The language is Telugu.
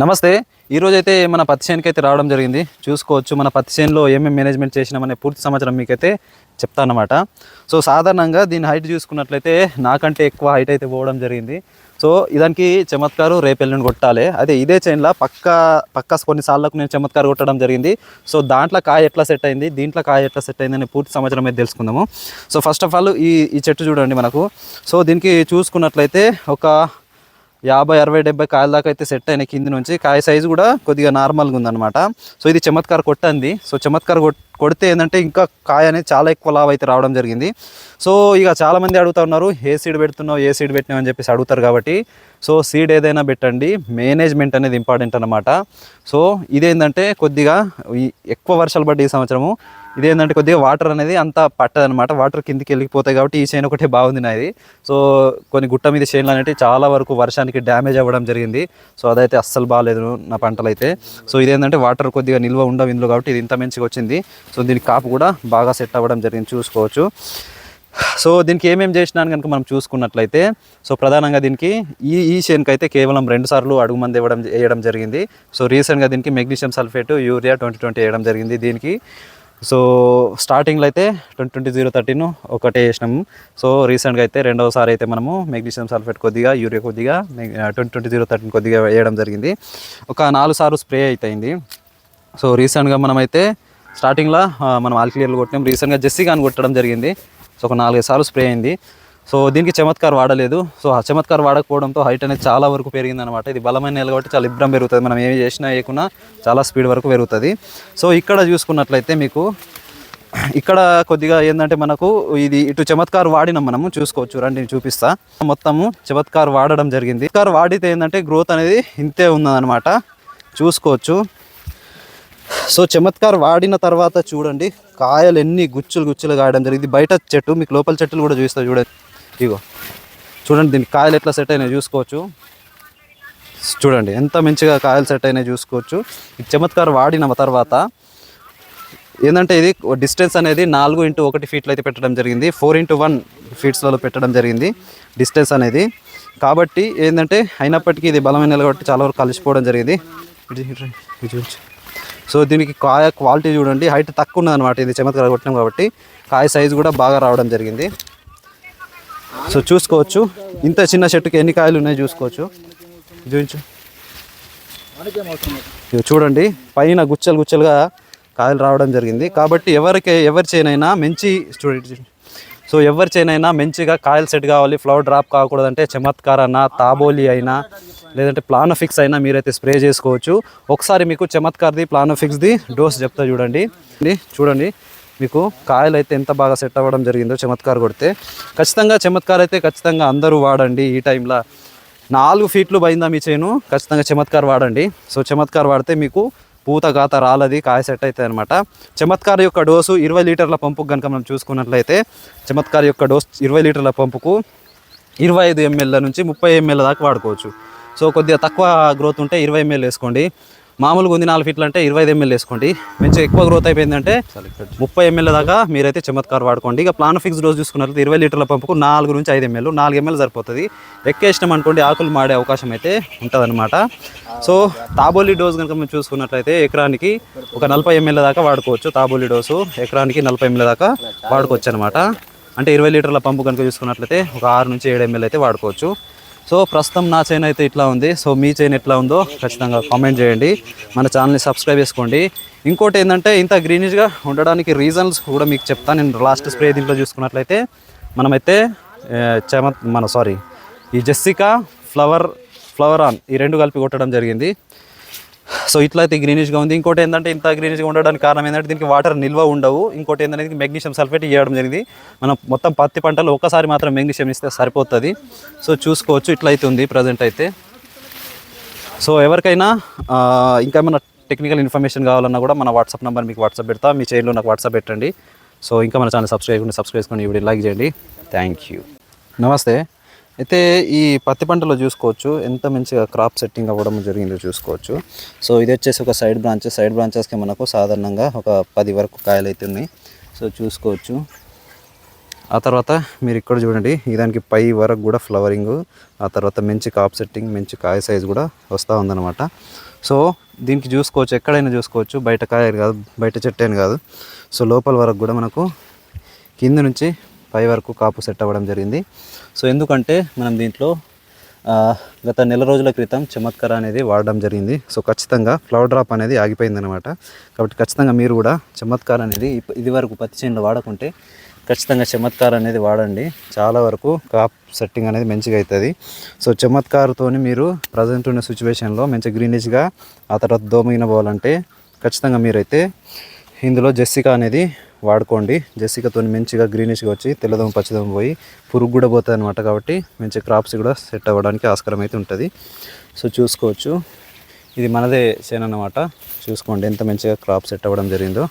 నమస్తే. ఈరోజు అయితే మన పత్తి చేనుకి అయితే రావడం జరిగింది. చూసుకోవచ్చు మన పత్తి చేనులో ఏమేమి మేనేజ్మెంట్ చేసినామనే పూర్తి సమాచారం మీకైతే చెప్తానమాట సో సాధారణంగా దీని హైట్ చూసుకున్నట్లయితే నాకంటే ఎక్కువ హైట్ అయితే పోవడం జరిగింది. సో ఇదానికి చమత్కారు రేపు కొట్టాలి. అదే ఇదే చైన్లో పక్క పక్క కొన్నిసార్లకు నేను చమత్కారు కొట్టడం జరిగింది. సో దాంట్లో కాయ ఎట్లా సెట్ అయింది దీంట్లో కాయ ఎట్లా సెట్ అయింది అనే పూర్తి సమాచారం అయితే తెలుసుకుందాము. సో ఫస్ట్ ఆఫ్ ఆల్ ఈ ఈ చెట్టు చూడండి మనకు. సో దీనికి చూసుకున్నట్లయితే ఒక యాభై అరవై డెబ్బై కాయల దాకా అయితే సెట్ అయినాయి కింది నుంచి. కాయ సైజు కూడా కొద్దిగా నార్మల్గా ఉందన్నమాట. సో ఇది చమత్కార కొట్టంది. సో చమత్కార కొడితే ఏంటంటే ఇంకా కాయ అనేది చాలా ఎక్కువ లాభ అయితే రావడం జరిగింది. సో ఇక చాలామంది అడుగుతా ఉన్నారు ఏ సీడ్ పెడుతున్నావు? ఏ సీడ్ పెట్టినావు? అని చెప్పేసి అడుగుతారు కాబట్టి సో సీడ్ ఏదైనా పెట్టండి. మేనేజ్మెంట్ అనేది ఇంపార్టెంట్ అనమాట సో ఇదేంటంటే కొద్దిగా ఈ ఎక్కువ వర్షాలు పడ్డ ఈ సంవత్సరము ఇదేంటంటే కొద్దిగా వాటర్ అనేది అంత పట్టదనమాట వాటర్ కిందికి వెళ్ళిపోతాయి కాబట్టి ఈ చైన్ ఒకటే బాగుంది నాది. సో కొన్ని గుట్ట మీద చైన్లు అనేవి చాలా వరకు వర్షానికి డ్యామేజ్ అవ్వడం జరిగింది. సో అదైతే అస్సలు బాగాలేదు నా పంటలు అయితే సో ఇదేంటంటే వాటర్ కొద్దిగా నిల్వ ఉండవు ఇందులో కాబట్టి ఇది ఇంత మంచిగా వచ్చింది. సో దీని కాపు కూడా బాగా సెట్ అవ్వడం జరిగింది. చూసుకోవచ్చు. సో దీనికి ఏమేమి చేసినాను కనుక మనం చూసుకున్నట్లయితే సో ప్రధానంగా దీనికి ఈ ఈ చేనుకి అయితే కేవలం రెండు సార్లు అడుగు మంది ఇవ్వడం వేయడం జరిగింది. సో రీసెంట్గా దీనికి magnesium sulphate urea twenty twenty వేయడం జరిగింది దీనికి. సో స్టార్టింగ్లో అయితే ట్వంటీ ట్వంటీ జీరో థర్టీన్ ఒకటే వేసినాము. సో రీసెంట్గా అయితే రెండవసారి అయితే మనము మెగ్నీషియం సల్ఫేట్ కొద్దిగా యూరియా కొద్దిగా ట్వంటీ ట్వంటీ జీరో థర్టీన్ కొద్దిగా వేయడం జరిగింది. ఒక నాలుగు సార్లు స్ప్రే అయితే సో రీసెంట్గా మనమైతే స్టార్టింగ్లో మనం ఆల్క్లియర్లు కొట్టినాం. రీసెంట్గా జెస్సీ కానీ కొట్టడం జరిగింది. సో ఒక నాలుగైదు సార్లు స్ప్రే అయింది. సో దీనికి చమత్కార్ వాడలేదు. సో ఆ చమత్కార్ వాడకపోవడంతో హైట్ అనేది చాలా వరకు పెరిగింది అనమాట ఇది బలమైన నెల కాబట్టి చాలా ఇబ్బంది పెరుగుతుంది. మనం ఏమి చేసినా వేయకున్నా చాలా స్పీడ్ వరకు పెరుగుతుంది. సో ఇక్కడ చూసుకున్నట్లయితే మీకు ఇక్కడ కొద్దిగా ఏంటంటే మనకు ఇది ఇటు చమత్కార్ వాడినాం మనము. చూసుకోవచ్చు రండి నేను చూపిస్తా. మొత్తము చమత్కార్ వాడడం జరిగింది. చమత్కార్ వాడితే ఏంటంటే గ్రోత్ అనేది ఇంతే ఉందనమాట చూసుకోవచ్చు. సో చమత్కార్ వాడిన తర్వాత చూడండి. కాయలు ఎన్ని గుచ్చులు గుచ్చులు కాయడం జరిగింది. బయట చెట్టు మీకు లోపల చెట్టులు కూడా చూస్తా చూడండి. ఇగో. చూడండి దీనికి కాయలు ఎట్లా సెట్ అయినాయి చూసుకోవచ్చు. చూడండి ఎంత మంచిగా కాయలు సెట్ అయినాయి చూసుకోవచ్చు. ఈ చమత్కారం వాడిన తర్వాత ఏంటంటే ఇది డిస్టెన్స్ అనేది నాలుగు ఇంటూ ఒకటి ఫీట్లు అయితే పెట్టడం జరిగింది. ఫోర్ ఇంటూ వన్ ఫీట్స్లలో పెట్టడం జరిగింది డిస్టెన్స్ అనేది. కాబట్టి ఏంటంటే అయినప్పటికీ ఇది బలమైన కాబట్టి చాలా వరకు కలిసిపోవడం జరిగింది ఇది ఇటు- ఇది చూపించు. సో దీనికి కాయ క్వాలిటీ చూడండి. హైట్ తక్కువ ఉన్నది అనమాట ఇది చమత్కార కొట్టినాం కాబట్టి కాయ సైజు కూడా బాగా రావడం జరిగింది. సో చూసుకోవచ్చు. ఇంత చిన్న చెట్టుకి ఎన్ని కాయలు ఉన్నాయి చూసుకోవచ్చు. చూపించు. ఇవి చూడండి. పైన గుచ్చలు గుచ్చలుగా కాయలు రావడం జరిగింది. కాబట్టి ఎవరికి ఎవరి చేయనైనా మంచి చూడండి సో ఎవరి చేయనైనా మంచిగా కాయలు సెట్ కావాలి. ఫ్లవర్ డ్రాప్ కాకూడదంటే చమత్కార్ అన్న తాబోలి అయినా లేదంటే ప్లానోఫిక్స్ అయినా మీరైతే స్ప్రే చేసుకోవచ్చు. ఒకసారి మీకు చమత్కార్ది ప్లానోఫిక్స్ది డోస్ చెప్తా చూడండి. చూడండి. మీకు కాయలు అయితే ఎంత బాగా సెట్ అవ్వడం జరిగిందో చమత్కార్ కొడితే. ఖచ్చితంగా చమత్కార్ అయితే ఖచ్చితంగా అందరూ వాడండి ఈ టైంలో. నాలుగు ఫీట్లు పోయిందా మీ చేను? ఖచ్చితంగా చమత్కార్ వాడండి. సో చమత్కార్ వాడితే మీకు పూత గాత రాలది కాయ సెట్ అవుతుంది అనమాట చమత్కార్ యొక్క డోసు ఇరవై లీటర్ల పంపుకు కనుక మనం చూసుకున్నట్లయితే చమత్కార్ యొక్క డోస్ ఇరవై లీటర్ల పంపుకు ఇరవై ఐదు ఎంఎల్ నుంచి ముప్పై ఎంఎల్ దాకా వాడుకోవచ్చు. సో కొద్దిగా తక్కువ గ్రోత్ ఉంటే ఇరవై ఎంఎల్ వేసుకోండి. మామూలుగా ఉంది నాలుగు ఫీట్లు అంటే ఇరవై ఐదు ఎంఎల్ వేసుకోండి. మంచిగా ఎక్కువ గ్రోత్ అయిపోయిందంటే ముప్పై ఎంఎల్ దాకా మీరైతే చమత్కార్ వాడుకోండి. ఇక ప్లాన్ ఫిక్స్ డోస్ చూసుకున్నట్లయితే ఇరవై లీటర్ల పంపుకు నాలుగు నుంచి ఐదు ఎంఎల్ నాలుగు ఎంఎల్ సరిపోతుంది. ఎక్కేసినాం అనుకోండి ఆకులు మాడే అవకాశం అయితే ఉంటుందన్నమాట. సో తాబోలి డోస్ కనుక మనం చూసుకున్నట్లయితే ఎకరానికి ఒక నలభై ఎంఎల్ దాకా వాడుకోవచ్చు. తాబోలి డోసు ఎకరానికి నలభై ఎంఎల్ దాకా వాడుకోవచ్చు అనమాట అంటే ఇరవై లీటర్ల పంపు కనుక చూసుకున్నట్లయితే ఒక ఆరు నుంచి ఏడు ఎంఎల్ అయితే వాడుకోవచ్చు. సో ప్రస్తుతం నా చైన్ అయితే ఇట్లా ఉంది. సో మీ చైన్ ఎట్లా ఉందో ఖచ్చితంగా కామెంట్ చేయండి. మన ఛానల్ని సబ్స్క్రైబ్ చేసుకోండి. ఇంకోటి ఏంటంటే ఇంత గ్రీనిష్గా ఉండడానికి రీజన్స్ కూడా మీకు చెప్తాను నేను లాస్ట్ స్ప్రే దీంట్లో చూసుకున్నట్లయితే మనమైతే చమ మన సారీ ఈ జెస్సికా ఫ్లవర్ ఫ్లవర్ ఆన్ ఈ రెండు కలిపి కొట్టడం జరిగింది. సో ఇట్లా అయితే గ్రీనిష్గా ఉంది. ఇంకోటి ఏంటంటే ఇంత గ్రీనిష్గా ఉండడానికి కారణం ఏంటంటే దీనికి వాటర్ నిల్వ ఉండవు. ఇంకోటి ఏంటంటే మెగ్నీషియం సల్ఫేట్ ఇవ్వడం జరిగింది. మనం మొత్తం పత్తి పంటలు ఒక్కసారి మాత్రం మెగ్నీషియం ఇస్తే సరిపోతుంది. సో చూసుకోవచ్చు ఇట్లా అయితే ఉంది ప్రజెంట్ అయితే. సో ఎవరికైనా ఇంకా ఏమైనా టెక్నికల్ ఇన్ఫర్మేషన్ కావాలన్నా కూడా మన వాట్సాప్ నెంబర్ మీకు వాట్సాప్ పెడతా. మీ చైన్లో నాకు వాట్సాప్ పెట్టండి. సో ఇంకా మన ఛానల్ సబ్స్క్రైబ్ చేసుకుని సబ్స్క్రైబ్ చేసుకుని ఇవి వీడియో లైక్ చేయండి. థ్యాంక్ యూ నమస్తే. అయితే ఈ పత్తి పంటలో చూసుకోవచ్చు. ఎంత మంచిగా క్రాప్ సెట్టింగ్ అవ్వడం జరిగిందో చూసుకోవచ్చు. సో ఇది వచ్చేసి ఒక సైడ్ బ్రాంచెస్ సైడ్ బ్రాంచెస్కి మనకు సాధారణంగా ఒక పది వరకు కాయలు అయితే ఉన్నాయి. సో చూసుకోవచ్చు. ఆ తర్వాత మీరు ఇక్కడ చూడండి. దానికి పై వరకు కూడా ఫ్లవరింగ్ ఆ తర్వాత మంచి కాప్ సెట్టింగ్ మంచి కాయ సైజ్ కూడా వస్తూ ఉందన్నమాట. సో దీనికి చూసుకోవచ్చు. ఎక్కడైనా చూసుకోవచ్చు. బయట కాయ కాదు బయట చెట్టు అని కాదు. సో లోపల వరకు కూడా మనకు కింద నుంచి పై వరకు కాపు సెట్ అవ్వడం జరిగింది. సో ఎందుకంటే మనం దీంట్లో గత నెల రోజుల క్రితం చమత్కార అనేది వాడడం జరిగింది. సో ఖచ్చితంగా ఫ్లవర్ డ్రాప్ అనేది ఆగిపోయిందనమాట కాబట్టి ఖచ్చితంగా మీరు కూడా చమత్కార అనేది ఇది వరకు పత్తి చేనులో వాడకుంటే ఖచ్చితంగా చమత్కార అనేది వాడండి. చాలా వరకు కాప్ సెట్టింగ్ అనేది మంచిగా అవుతుంది సో చమత్కారతోని మీరు ప్రజెంట్ ఉన్న సిచ్యువేషన్లో మంచి గ్రీనిష్గా ఆ తర్వాత దోమగిన పోవాలంటే ఖచ్చితంగా మీరైతే ఇందులో జెస్సికా అనేది వాడుకోండి. జెస్సికతో మంచిగా గ్రీనిష్గా వచ్చి తెల్లదోమ పచ్చదోమ పోయి పురుగు కూడా పోతుంది అనమాట కాబట్టి మంచి క్రాప్స్ కూడా సెట్ అవ్వడానికి ఆస్కారం అయితే ఉంటుంది. సో చూసుకోవచ్చు. ఇది మనదే చేను అన్నమాట. చూసుకోండి ఎంత మంచిగా క్రాప్ సెట్ అవ్వడం జరిగిందో.